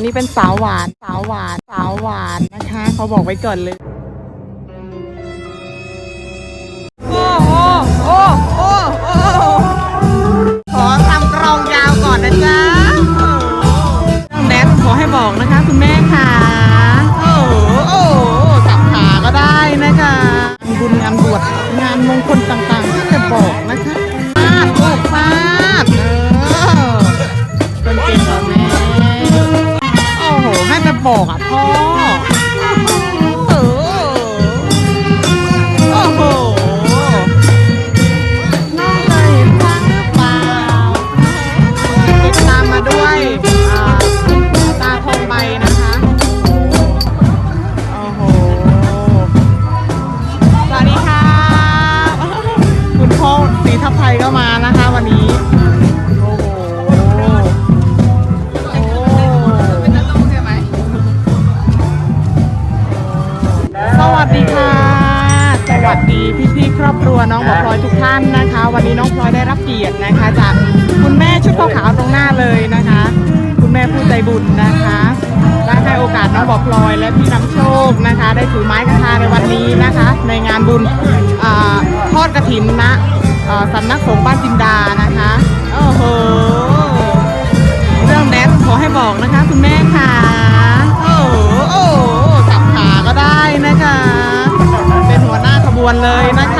อันนี้เป็นสาวหวาน สาวหวาน สาวหวานนะคะเขาบอกไว้ก่อนเลย โอ้โหโอ้โหโอ้โหขอทำกรองยาวก่อนนะจ๊ะโอ้องแดนขอให้บอกนะคะ คุณแม่ค่ะ โอ้โหโอ้จับขาก็ได้นะคะงานบุญงานบวชงานมงคลต่างๆก็จะบอกนะคะ อกอะพ่อ ชุดขาวๆตรงหน้าเลยนะคะ คุณแม่ผู้ใจบุญนะคะได้ให้โอกาสน้องบอกลอยและพี่นำโชคนะคะ ได้ถือไม้กระทาในวันนี้นะคะ ในงานบุญทอดกระถินนะสำนักสงฆ์บ้านจินดานะคะโอ้โหเรื่องแดนขอให้บอกนะคะ คุณแม่ค่ะโอ้โหโอ้โหจับขาก็ได้นะคะ เป็นหัวหน้าขบวนเลยนะคะ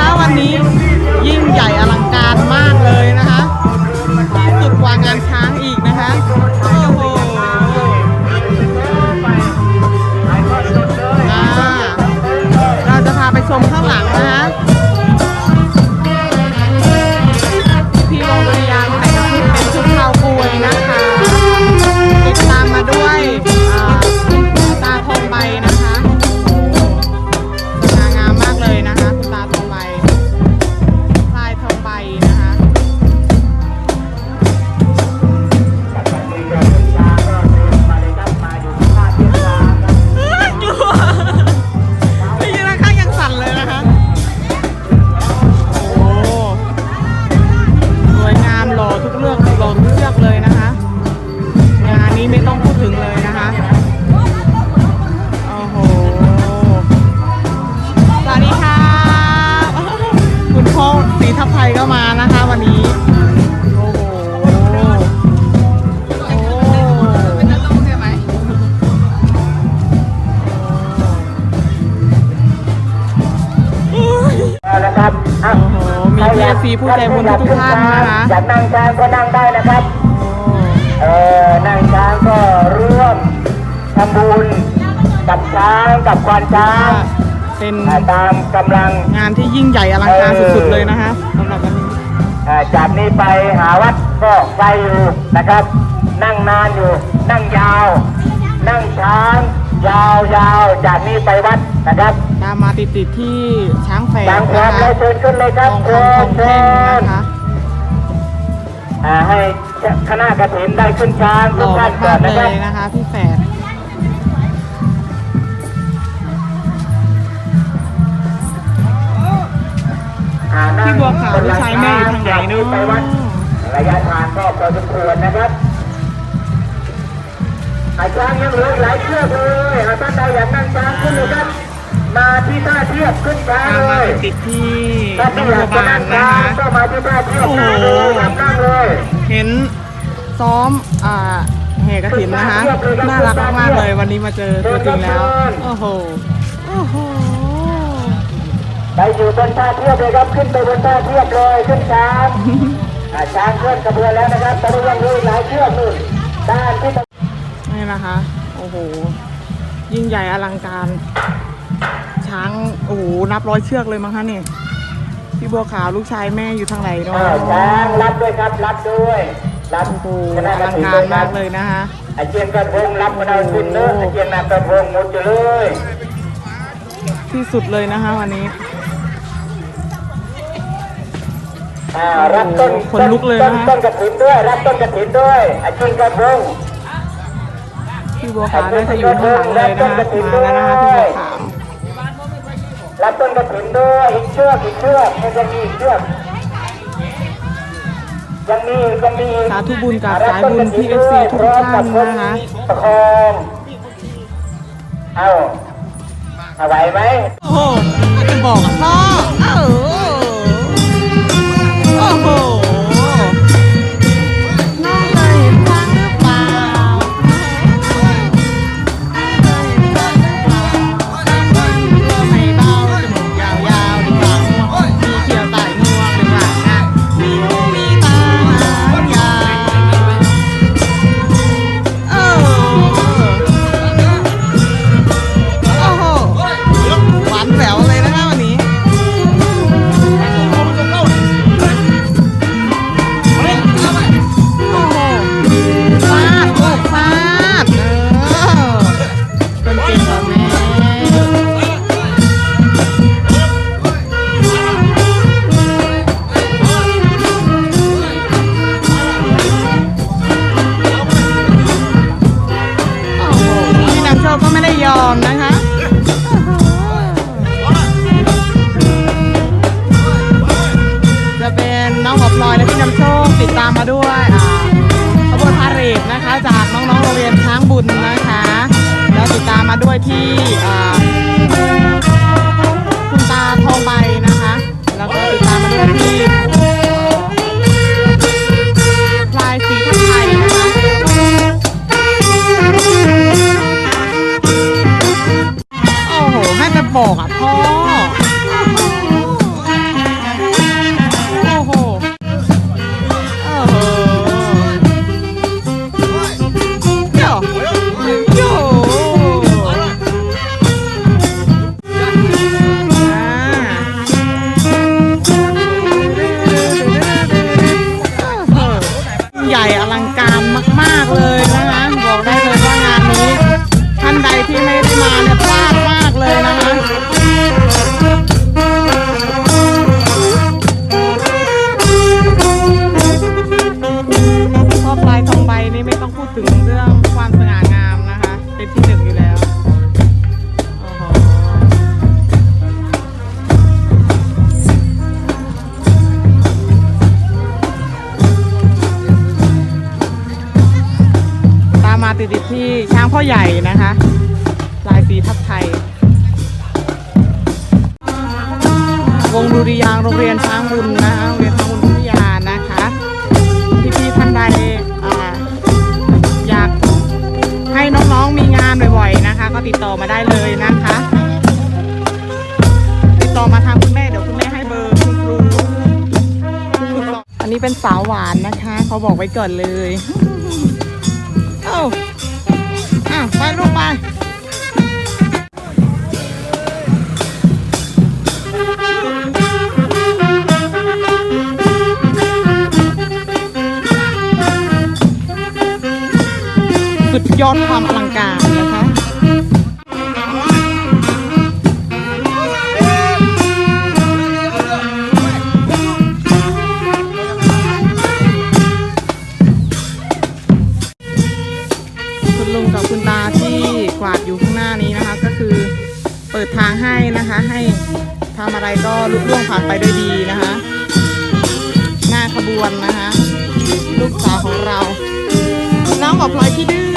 มีพี่ซีผู้ใจบุญทุกๆท่านนะคะอยากนั่งช้างก็นั่งได้นะครับโอ้เออนั่งช้างก็ร่วมทำบุญกับช้างกับควานช้างเป็นอ่าตามกำลังงานที่ยิ่งใหญ่อลังการสุดๆเลยนะคะสำหรับวันนี้อ่าจากนี้ไปหาวัดก็ไกลอยู่นะครับ นั่งนานอยู่ นั่งยาว นั่งช้าง ยาวยาวๆจากนี้ไปวัดนะครับ ตามมาติดๆที่ช้างแฝดช้างพร้อนะมคะแล้วเชิญขึ้นเลยคทรับองเชิคำทญองเชิแท่งญนะคะอ่าให้คณะกระถินได้ขึ้นช้างหทุล่กอท่านก่อมานกๆนะเลครับยนะคะพี่แฝดอ่านั่งพี่บัวขาวลูกชายแม่อยู่ทางไหนเนไปวัดอะระยะทางก็พอสมควรนะครับอาช้างยังเหลืออีกหลายเชือกเลยอาท่านใดอยากนั่งช้างขึ้นเลยครับ มาที่ท่าเทียบขึ้นช้างตามเลมายติดๆที่ถ้าน้ไม่องอบัยาวกจะบานั่นงนะช้างคะ ก็มาที่ท่าเทียบโอ้โห นั่งเลยครับนั่งเลยเห็นซ้อมอ่าแห่กระถินนะคะ น่ารักมากๆเลยวันนี้มาเจอตัวจริงแล้ว โอ้โห โอ้โห ไปอยู่บนท่าเทียบเลยครับขึ้นไปบนท่าเทียบเลยขึ้นช้างอ่าช้างเคลื่อนขบวนแล้วนะครับตอนนี้ยังเหลืออีกหลายเชือกนู่นด้านที่นี่นะคะ โอ้โห ยิ่งใหญ่อลังการ ช้างโอ้โหนับร้อยเชือกเลยมั้งคะนี่พี่บัวขาวลูกชายแม่อยู่ทางไหนเนาะอ้าวช้างรับด้วยครับรับด้วยรับโอ้โหคณะอกระลังถิ่นกาด้รวยคมารับกเลยนะคะไอาเจียนกระทงรับมาเอาขึ้นเนอะไอาเจียนนำกระทงหมดอยู่เลย ที่สุดเลยนะคะ วันนี้อ่ารับต้นขนลุกเลยต้นะนคะต้นกระถินด้วย รับต้นกระถินด้วยไอาเจียนกระทงพี่บัวขาวน่าจะอยู่ข้างหลังเลยนะคะมาแล้วนะคะพี่บัวขาว รับต้นกระถินด้วยอีกเชือกอีกเชือกมันจะมีอีกเชือกยังมียังมีสาธุบุญกับสายบุญที่ FC ทุกท่านนะคะประคองเอาเอาไหวไหมโอ้โหจะบอกอะพ่อเออโอ้โห ที่คุณตาทองใบนะคะ แล้วก็ติดตามมาด้วยที่ งดุริยางโรงเรียนช้างบุญนะคะโรงเรียนช้างบุญวิทยานะคะพี่ๆท่านใดอ่าอยากให้น้องๆมีงานบ่อยๆนะคะ ก็ติดต่อมาได้เลยนะคะ ติดต่อมาทางคุณแม่เดี๋ยวคุณแม่ให้เบอร์คุณครูอันนี้เป็นสาวหวานนะคะเขาบอกไว้ก่อนเลย ยอดความอลังการนะคะคุณลุงกับคุณตาที่กวาดอยู่ข้างหน้านี้นะคะ ก็คือเปิดทางให้นะคะ ให้ทำอะไรก็ลุล่วงผ่านไปด้วยดีนะคะ หน้าขบวนนะคะ ลูกสาวของเราน้องบอกพลอยขี้ดื้อ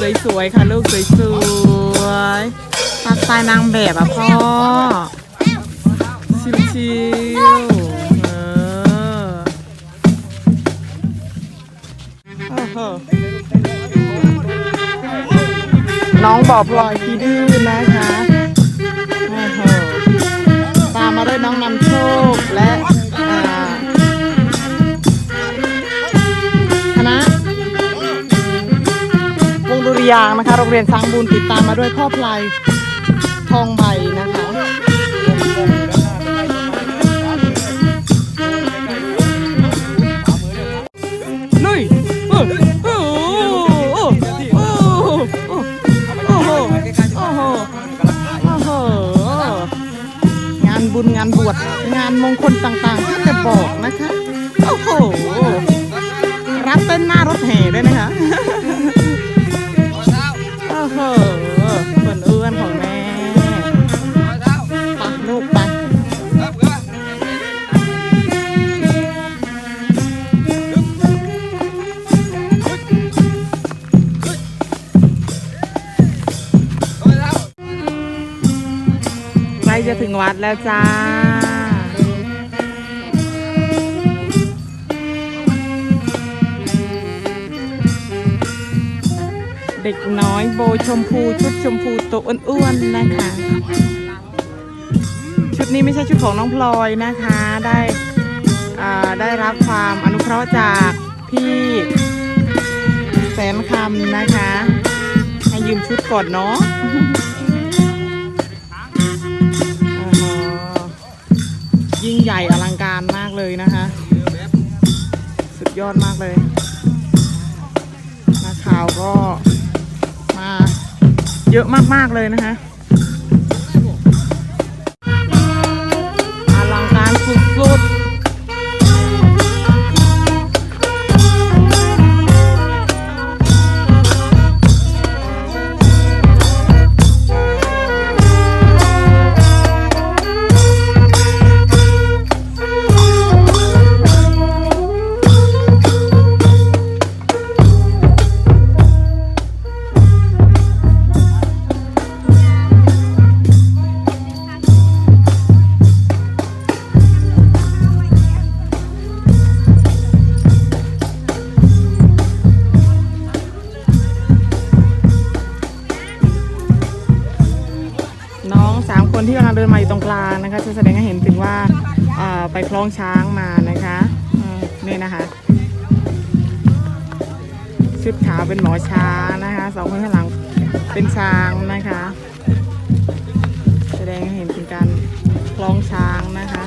สวยๆค่ะลูกสวยๆปักตายนางแบบอะพ่อ ชิวๆเออโอ้โหน้องบอกพลอยขี้ดื้อนะคะโอ้โหตามามาด้วยน้องนำโชคและ วงดุริยางนะคะ โรงเรียนช้างบุญติดตามมาด้วยพ่อพลายทองใบนะคะลุยโอ้โหโอ้โหโอ้โหโอ้โหโอ้โหโอ้โหงานบุญงานบวชงานมงคลต่างๆที่จะบอกนะคะ โอ้โหรับเต้นหน้ารถแห่ด้วยนะคะ จะถึงวัดแล้วจ้า เด็กน้อยโบชมพูชุดชมพูตัวอ้วนๆนะคะ ชุดนี้ไม่ใช่ชุดของน้องพลอยนะคะ ได้อ่าได้รับความอนุเคราะห์จากพี่แสนคำนะคะ ให้ยืมชุดก่อนเนาะ ยอดมากเลยนักข่าวก็มาเยอะมากๆเลยนะคะ สามคนที่กำลังเดินมาอยู่ตรงกลางนะคะจะแสดงให้เห็นถึงว่าไปคล้องช้างมานะคะนี่นะคะชุดขาวเป็นหมอช้างนะคะสองคนข้างหลังเป็นช้างนะคะ แสดงให้เห็นถึงการคล้องช้างนะคะ